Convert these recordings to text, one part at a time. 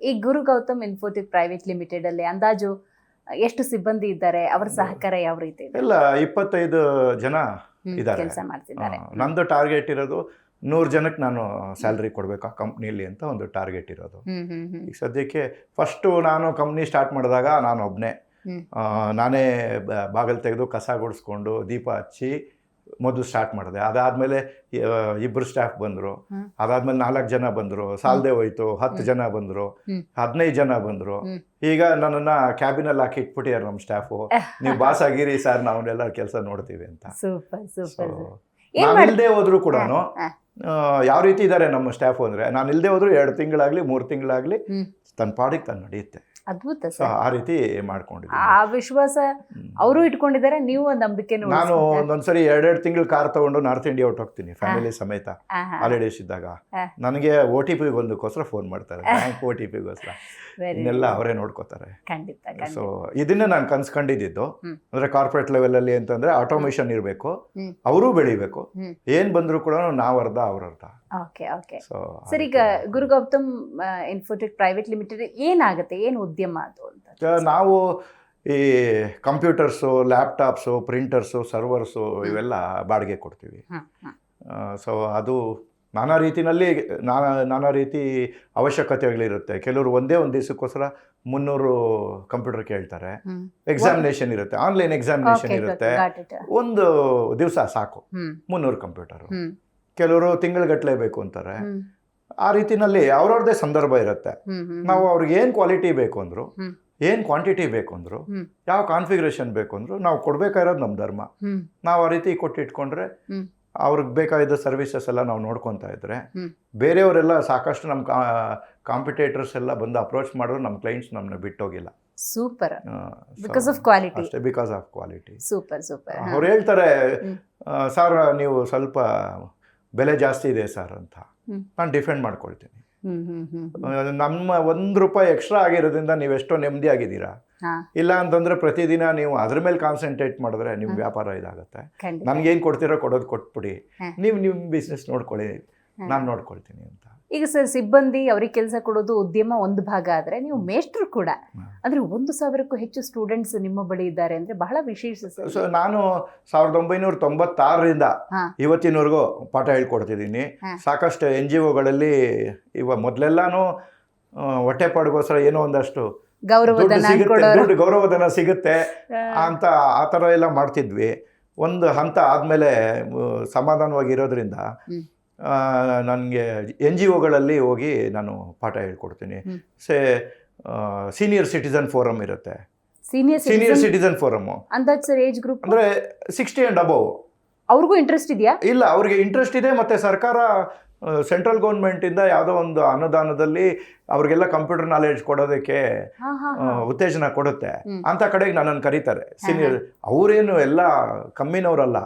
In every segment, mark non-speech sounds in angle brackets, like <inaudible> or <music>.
ಈ Guru Gautam infotech private limited ಅಲ್ಲಿ ಅಂದಾಜು ಎಷ್ಟು ಸಿಬ್ಬಂದಿ ಇದ್ದಾರೆ ಅವರ ಸಹಕಾರ ಯಾವ ರೀತಿ ಇದೆ? ಎಲ್ಲ ಇಪ್ಪತ್ತೈದು ಜನ ಇದ್ದಾರೆ. ಕೆಲಸ ಮಾಡ್ತಿದ್ದಾರೆ. ನಂದು ಟಾರ್ಗೆಟ್ ಇರೋದು ನೂರು ಜನಕ್ಕೆ ನಾನು ಸ್ಯಾಲ್ರಿ ಕೊಡಬೇಕು ಆ ಕಂಪ್ನಿಲಿ ಅಂತ ಒಂದು ಟಾರ್ಗೆಟ್ ಇರೋದು. ಈಗ ಸದ್ಯಕ್ಕೆ ಫಸ್ಟು ನಾನು ಕಂಪ್ನಿ ಸ್ಟಾರ್ಟ್ ಮಾಡಿದಾಗ ನಾನು ಒಬ್ಬನೇ ನಾನೇ ಬಾಗಿಲು ತೆಗೆದು ಕಸ ಗುಡಿಸ್ಕೊಂಡು ದೀಪ ಹಚ್ಚಿ ಮೊದಲು ಸ್ಟಾರ್ಟ್ ಮಾಡಿದೆ. ಅದಾದಮೇಲೆ ಇಬ್ಬರು ಸ್ಟಾಫ್ ಬಂದರು. ಅದಾದಮೇಲೆ ನಾಲ್ಕು ಜನ ಬಂದರು. ಸಾಲದೆ ಹೋಯ್ತು. ಹತ್ತು ಜನ ಬಂದರು. ಹದಿನೈದು ಜನ ಬಂದರು. ಈಗ ನನ್ನನ್ನು ಕ್ಯಾಬಿನಲ್ಲಿ ಹಾಕಿ ಇಟ್ಬಿಟ್ಟಿದ್ದಾರೆ ನಮ್ಮ ಸ್ಟಾಫು <laughs> ನೀವು ಬಾಸ್ ಆಗಿರಿ ಸರ್ ನಾವನ್ನೆಲ್ಲ ಕೆಲಸ ನೋಡ್ತೀವಿ ಅಂತ. ಸೂಪರ್ ಸೂಪರ್ ಇಲ್ಲದೆ ಹೋದ್ರು ಕೂಡ. ಯಾವ ರೀತಿ ಇದ್ದಾರೆ ನಮ್ಮ ಸ್ಟಾಫ್ ಅಂದರೆ ನಾನು ಇಲ್ಲದೆ ಹೋದ್ರು ಎರಡು ತಿಂಗಳಾಗಲಿ ಮೂರು ತಿಂಗಳಾಗಲಿ ತನ್ನ ಪಾಡಿಗೆ ತಾನು ನಡೆಯುತ್ತೆ. ಅದ್ಭುತ ಸೊ ಆ ರೀತಿ ಮಾಡ್ಕೊಂಡಿದ್ದೀನಿ. ಆ ವಿಶ್ವಾಸ ಅವರು ಇಟ್ಕೊಂಡಿದ್ದಾರೆ ನೀವು ನಂಬಿಕೆ ನಾನು ಒಂದೊಂದ್ಸರಿ ಎರಡೆರಡು ತಿಂಗಳು ಕಾರ್ ತಗೊಂಡು ನಾರ್ತ್ ಇಂಡಿಯಾ ಔಟ್ ಹೋಗ್ತೀನಿ ಫ್ಯಾಮಿಲಿ ಸಮೇತ ಹಾಲಿಡೇಸ್ ಇದ್ದಾಗ. ನನಗೆ ಒ ಟಿ ಪಿ ಒಂದಕ್ಕೋಸ್ಕರ ಫೋನ್ ಮಾಡ್ತಾರೆ ಬ್ಯಾಂಕ್ ಓ ಟಿ ಪಿಗೋಸ್ಕರ. ಇನ್ನೆಲ್ಲ ಅವರೇ ನೋಡ್ಕೋತಾರೆ. ಖಂಡಿತ ಸೊ ಇದನ್ನೇ ನಾನು ಕನ್ಸ್ಕೊಂಡಿದ್ದು. ಅಂದ್ರೆ ಕಾರ್ಪೊರೇಟ್ ಲೆವೆಲಲ್ಲಿ ಅಂತಂದ್ರೆ ಆಟೋಮೇಷನ್ ಇರಬೇಕು ಅವರು ಬೆಳಿಬೇಕು. ಏನ್ ಬಂದ್ರು ಕೂಡ ನಾವು ಅರ್ಧ ಅವ್ರ ಅರ್ಧ ಓಕೆ ಓಕೆ. ಸೊ ಸರ್ ಈಗ Guru Gautam infotech private limited ಏನಾಗುತ್ತೆ? ಏನು ಉದ್ಯಮ ಅದು ಅಂತ ನಾವು ಈ ಕಂಪ್ಯೂಟರ್ಸು ಲ್ಯಾಪ್ಟಾಪ್ಸು ಪ್ರಿಂಟರ್ಸು ಸರ್ವರ್ಸು ಇವೆಲ್ಲ ಬಾಡಿಗೆ ಕೊಡ್ತೀವಿ. ಸೊ ಅದು ನಾನಾ ರೀತಿನಲ್ಲಿ ನಾನಾ ನಾನಾ ರೀತಿ ಅವಶ್ಯಕತೆಗಳಿರುತ್ತೆ. ಕೆಲವರು ಒಂದೇ ಒಂದು ದಿವಸಕ್ಕೋಸ್ಕರ ಮುನ್ನೂರು ಕಂಪ್ಯೂಟರ್ ಕೇಳ್ತಾರೆ. ಎಕ್ಸಾಮಿನೇಷನ್ ಇರುತ್ತೆ. ಆನ್ಲೈನ್ ಎಕ್ಸಾಮಿನೇಷನ್ ಇರುತ್ತೆ. ಒಂದು ದಿವಸ ಸಾಕು. ಮುನ್ನೂರು ಕಂಪ್ಯೂಟರು ಕೆಲವರು ತಿಂಗಳಗಟ್ಟಲೆ ಬೇಕು ಅಂತಾರೆ. ಆ ರೀತಿನಲ್ಲಿ ಅವ್ರವ್ರದೇ ಸಂದರ್ಭ ಇರುತ್ತೆ. ನಾವು ಅವ್ರಿಗೆ ಏನು ಕ್ವಾಲಿಟಿ ಬೇಕು ಅಂದ್ರು. ಏನು ಕ್ವಾಂಟಿಟಿ ಬೇಕು ಅಂದ್ರು. ಯಾವ ಕಾನ್ಫಿಗರೇಷನ್ ಬೇಕು ಅಂದ್ರು ನಾವು ಕೊಡ್ಬೇಕಾಗಿರೋದು ನಮ್ಮ ಧರ್ಮ. ನಾವು ಆ ರೀತಿ ಕೊಟ್ಟಿಟ್ಕೊಂಡ್ರೆ ಇಟ್ಕೊಂಡ್ರೆ ಅವ್ರಿಗೆ ಬೇಕಾಗಿದ್ದ ಸರ್ವಿಸಸ್ ಎಲ್ಲ ನಾವು ನೋಡ್ಕೊತಾ ಇದ್ರೆ. ಬೇರೆಯವರೆಲ್ಲ ಸಾಕಷ್ಟು ನಮ್ಮ ಕಾಂಪಿಟೇಟರ್ಸ್ ಎಲ್ಲ ಬಂದು ಅಪ್ರೋಚ್ ಮಾಡಿದ್ರು ನಮ್ಮ ಕ್ಲೈಂಟ್ಸ್ ನಮ್ಮನ್ನ ಬಿಟ್ಟೋಗಿಲ್ಲ. ಸೂಪರ್. ಬಿಕಾಸ್ ಆಫ್ ಕ್ವಾಲಿಟಿ ಅಷ್ಟೇ because of quality super super. ಅವ್ರು ಹೇಳ್ತಾರೆ. ಸರ್ ನೀವು ಸ್ವಲ್ಪ ಬೆಲೆ ಜಾಸ್ತಿ ಇದೆ ಸರ್ ಅಂತ. ನಾನು ಡಿಫೆಂಡ್ ಮಾಡ್ಕೊಳ್ತೀನಿ. ನಮ್ಮ ಒಂದು ರೂಪಾಯಿ ಎಕ್ಸ್ಟ್ರಾ ಆಗಿರೋದ್ರಿಂದ ನೀವು ಎಷ್ಟೋ ನೆಮ್ಮದಿ ಆಗಿದ್ದೀರಾ. ಇಲ್ಲ ಅಂತಂದ್ರೆ ಪ್ರತಿದಿನ ನೀವು ಅದ್ರ ಮೇಲೆ ಕಾನ್ಸಂಟ್ರೇಟ್ ಮಾಡಿದ್ರೆ ನಿಮ್ಮ. ವ್ಯಾಪಾರ ಇದಾಗುತ್ತೆ. ನಮ್ಗೆ ನಮ್ಗೇನು ಕೊಡ್ತೀರೋ ಕೊಡೋದು ಕೊಟ್ಬಿಡಿ. ನೀವು ನಿಮ್ಮ ಬಿಸ್ನೆಸ್ ನೋಡ್ಕೊಳ್ಳಿ. ನಾನು ನೋಡ್ಕೊಳ್ತೀನಿ ಅಂತ. ಈಗ ಸರ್ ಸಿಬ್ಬಂದಿ ಅವ್ರಿಗೆ ಕೆಲಸ ಕೊಡೋದು ಉದ್ಯಮ ಒಂದು ಭಾಗ ಆದ್ರೆ ನೀವು ಮೇಷ್ಟ್ರು ಕೂಡ. ಅಂದರೆ ಒಂದು ಸಾವಿರಕ್ಕೂ ಹೆಚ್ಚು ಸ್ಟೂಡೆಂಟ್ಸ್ ನಿಮ್ಮ ಬಳಿ ಇದ್ದಾರೆ ಅಂದ್ರೆ ಬಹಳ ವಿಶೇಷ ಸರ್. ಸೊ ನಾನು ಸಾವಿರದ ಒಂಬೈನೂರ ತೊಂಬತ್ತಾರರಿಂದ. ಇವತ್ತಿನವರೆಗೂ ಪಾಠ ಹೇಳ್ಕೊಡ್ತಿದ್ದೀನಿ. ಸಾಕಷ್ಟು ಎನ್ ಜಿ ಒಗಳಲ್ಲಿ ಇವ ಮೊದಲೆಲ್ಲಾನು ಹೊಟ್ಟೆಪಾಡುಗೋಸ್ಕರ ಏನೋ ಒಂದಷ್ಟು ದುಡ್ಡು ಗೌರವಧನ ಸಿಗುತ್ತೆ ಅಂತ ಆ ಥರ ಎಲ್ಲ ಮಾಡ್ತಿದ್ವಿ. ಒಂದು ಹಂತ ಆದಮೇಲೆ ಸಮಾಧಾನವಾಗಿರೋದ್ರಿಂದ. ನನಗೆ ಎನ್ ಜಿ ಒಗಳಲ್ಲಿ ಹೋಗಿ ನಾನು ಪಾಠ ಹೇಳ್ಕೊಡ್ತೀನಿ. ಸೆ ಸೀನಿಯರ್ ಸಿಟಿಸನ್ ಫೋರಮ್ ಇರುತ್ತೆ. Senior senior citizen forum age group ಅಂದರೆ ಸಿಕ್ಸ್ಟಿ ಆ್ಯಂಡ್ ಅಬೌವ್ ಅವ್ರಿಗೂ ಇಂಟ್ರೆಸ್ಟ್ ಇದೆಯಾ? ಇಲ್ಲ ಅವ್ರಿಗೆ ಇಂಟ್ರೆಸ್ಟ್ ಇದೆ ಮತ್ತು ಸರ್ಕಾರ ಸೆಂಟ್ರಲ್ ಗೌರ್ಮೆಂಟಿಂದ ಯಾವುದೋ ಒಂದು ಅನುದಾನದಲ್ಲಿ ಅವ್ರಿಗೆಲ್ಲ ಕಂಪ್ಯೂಟರ್ ನಾಲೆಡ್ಜ್ ಕೊಡೋದಕ್ಕೆ ಉತ್ತೇಜನ ಕೊಡುತ್ತೆ. ಅಂತ ಕಡೆಗೆ ನನ್ನನ್ನು ಕರೀತಾರೆ. ಸೀನಿಯರ್ ಅವರೇನು ಎಲ್ಲ ಕಮ್ಮಿನವರಲ್ಲ.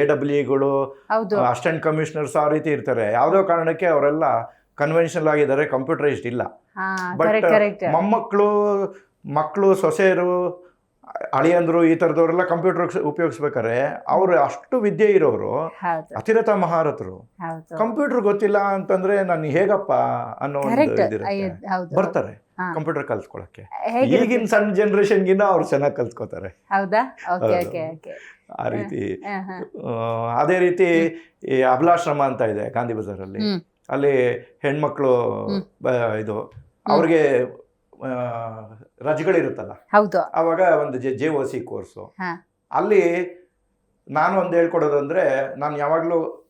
ಎ ಡಬ್ಲ್ಯೂಗಳು ಅಸಿಸ್ಟೆಂಟ್ ಕಮಿಷನರ್ಸ್ ಆ ರೀತಿ ಇರ್ತಾರೆ. ಯಾವುದೋ ಕಾರಣಕ್ಕೆ ಅವರೆಲ್ಲ ಕನ್ವೆನ್ಷನಲ್ ಆಗಿದ್ದಾರೆ ಕಂಪ್ಯೂಟರೈಸ್ಡ್ ಇಲ್ಲ. ಬಟ್ ಮೊಮ್ಮಕ್ಕಳು ಮಕ್ಕಳು ಸೊಸೆಯರು ಅಳಿಯಂದ್ರು ಈ ಥರದವರೆಲ್ಲ ಕಂಪ್ಯೂಟರ್ ಉಪಯೋಗಿಸ್ಬೇಕಾದ್ರೆ ಅವರು ಅಷ್ಟು ವಿದ್ಯೆ ಇರೋರು ಅತಿರಥ ಮಹಾರಥರು. ಕಂಪ್ಯೂಟರ್ ಗೊತ್ತಿಲ್ಲ ಅಂತಂದ್ರೆ ನಾನು ಹೇಗಪ್ಪ ಅನ್ನೋ ಒಂದು ಬರ್ತಾರೆ ಕಂಪ್ಯೂಟರ್ ಕಲ್ತ್ಕೊಳಕ್ಕೆ? ಈಗಿನ ಸಣ್ಣ ಜನರೇಷನ್ಗಿನ್ನ ಅವ್ರು ಚೆನ್ನಾಗಿ ಕಲ್ತ್ಕೋತಾರೆ. ಆ ರೀತಿ. ಅದೇ ರೀತಿ ಈ ಅಭಿಲಾಶ್ರಮ ಅಂತ ಇದೆ ಗಾಂಧಿ ಬಜಾರಲ್ಲಿ. ಅಲ್ಲಿ ಹೆಣ್ಮಕ್ಳು ಇದು ಅವ್ರಿಗೆ ರಜೆಗಳಿರುತ್ತಲ್ಲ. ಹೌದು. ಅವಾಗ ಒಂದು J J O C course. ಅಲ್ಲಿ ನಾನು ಒಂದು ಹೇಳ್ಕೊಡೋದು ಅಂದರೆ ನಾನು ಯಾವಾಗಲೂ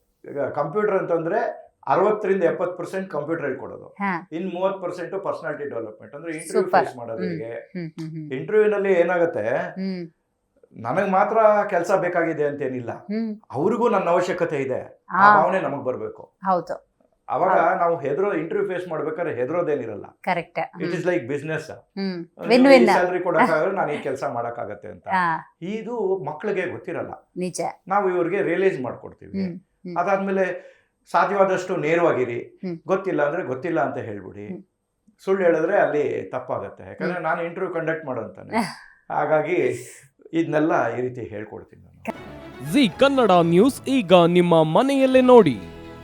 ಕಂಪ್ಯೂಟರ್ ಅಂತಂದರೆ ಅರವತ್ತರಿಂದ ಎಪ್ಪತ್ತು ಪರ್ಸೆಂಟ್ ಕಂಪ್ಯೂಟರ್ ಹೇಳ್ಕೊಡೋದು. ಇನ್ ಇನ್ನು ಮೂವತ್ತು ಪರ್ಸೆಂಟ್ ಪರ್ಸನಾಲಿಟಿ ಡೆವಲಪ್ಮೆಂಟ್. ಅಂದರೆ ಇಂಟರ್ವ್ಯೂ. ಫೇಸ್ ಮಾಡೋದು ಇಂಟರ್ವ್ಯೂನಲ್ಲಿ ಏನಾಗುತ್ತೆ ನನಗ್ ಮಾತ್ರ ಕೆಲಸ ಬೇಕಾಗಿದೆ ಅಂತೇನಿಲ್ಲ. ಅವ್ರಿಗೂ ನನ್ನ ಅವಶ್ಯಕತೆ ಇದೆ. ಆ, ಭಾವನೆ ನಮಗೆ ಬರಬೇಕು. ಹೌದು. ಅವಾಗ ನಾವು ಹೆದರೋ ಇಂಟರ್ವ್ಯೂ ಫೇಸ್ ಮಾಡ್ಬೇಕಾದ್ರೆ ಹೆದರೋದೇನಿರಲ್ಲ. Correct it is like business salary ಕೊಡಕ್ಕಾದ್ರೆ ನಾನು ಈ <laughs> ಕೆಲಸ ಮಾಡಕ್ಕಾಗತ್ತೆ ಅಂತ. ಇದು ಮಕ್ಕಳಿಗೆ ಗೊತ್ತಿರಲ್ಲ. ನಿಜ. ನಾವು ಇವ್ರಿಗೆ ರಿಯಲೈಸ್ ಮಾಡ್ಕೊಡ್ತೀವಿ. ಅದಾದ್ಮೇಲೆ ಸಾಧ್ಯವಾದಷ್ಟು ನೇರವಾಗಿರಿ. ಗೊತ್ತಿಲ್ಲ ಅಂದ್ರೆ ಗೊತ್ತಿಲ್ಲ ಅಂತ ಹೇಳ್ಬಿಡಿ. ಸುಳ್ಳು ಹೇಳಿದ್ರೆ ಅಲ್ಲಿ ತಪ್ಪಾಗತ್ತೆ. ಯಾಕಂದ್ರೆ ನಾನು ಇಂಟರ್ವ್ಯೂ ಕಂಡಕ್ಟ್ ಮಾಡೋಂತಾನೆ. ಹಾಗಾಗಿ ಇದನ್ನೆಲ್ಲ ಈ ರೀತಿ ಹೇಳ್ಕೊಡ್ತೀನಿ ನಾನು. ಜಿ ಕನ್ನಡ ನ್ಯೂಸ್ ಈಗ ನಿಮ್ಮ ಮನೆಯಲ್ಲೇ ನೋಡಿ.